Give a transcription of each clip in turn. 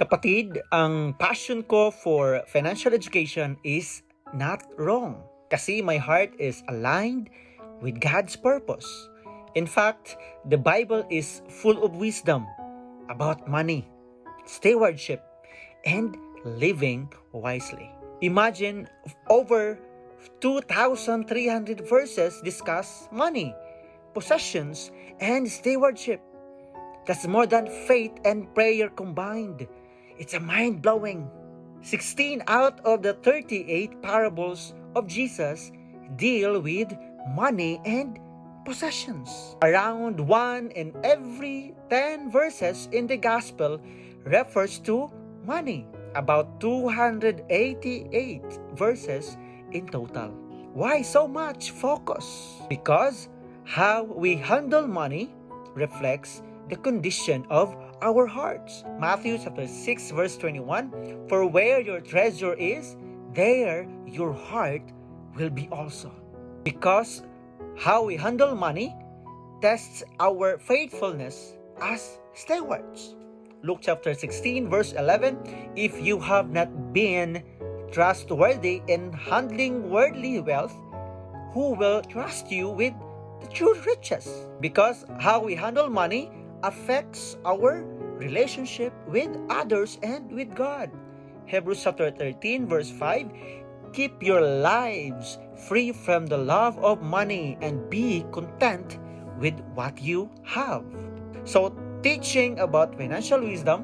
Kapatid, ang passion ko for financial education is not wrong. Kasi my heart is aligned with God's purpose. In fact, the Bible is full of wisdom about money, stewardship, and living wisely. Imagine over 2,300 verses discuss money, possessions, and stewardship. That's more than faith and prayer combined. It's a mind blowing. 16 out of the 38 parables of Jesus deal with money and possessions. Around one in every 10 verses in the gospel refers to money. About 288 verses in total. Why so much focus? Because how we handle money reflects the condition of our hearts. Matthew chapter 6 verse 21 For where your treasure is, there your heart will be also. Because how we handle money tests our faithfulness as stewards. Luke chapter 16 verse 11 If you have not been trustworthy in handling worldly wealth, who will trust you with the true riches? Because how we handle money affects our relationship with others and with God. Hebrews chapter 13 verse 5 Keep your lives free from the love of money and be content with what you have. So, teaching about financial wisdom,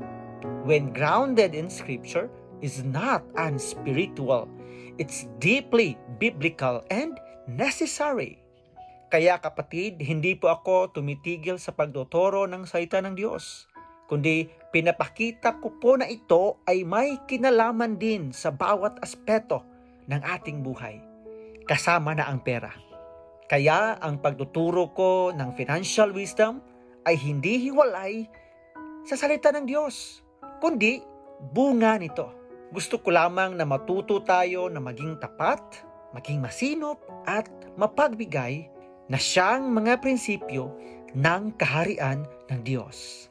when grounded in Scripture, is not unspiritual. It's deeply biblical and necessary. Kaya kapatid, hindi po ako tumitigil sa pagdotoro ng salita ng Diyos. Kundi pinapakita ko po na ito ay may kinalaman din sa bawat aspeto ng ating buhay. Kasama na ang pera. Kaya ang pagtuturo ko ng financial wisdom ay hindi hiwalay sa salita ng Diyos, kundi bunga nito. Gusto ko lamang na matuto tayo na maging tapat, maging masinop at mapagbigay na siyang mga prinsipyo ng kaharian ng Diyos.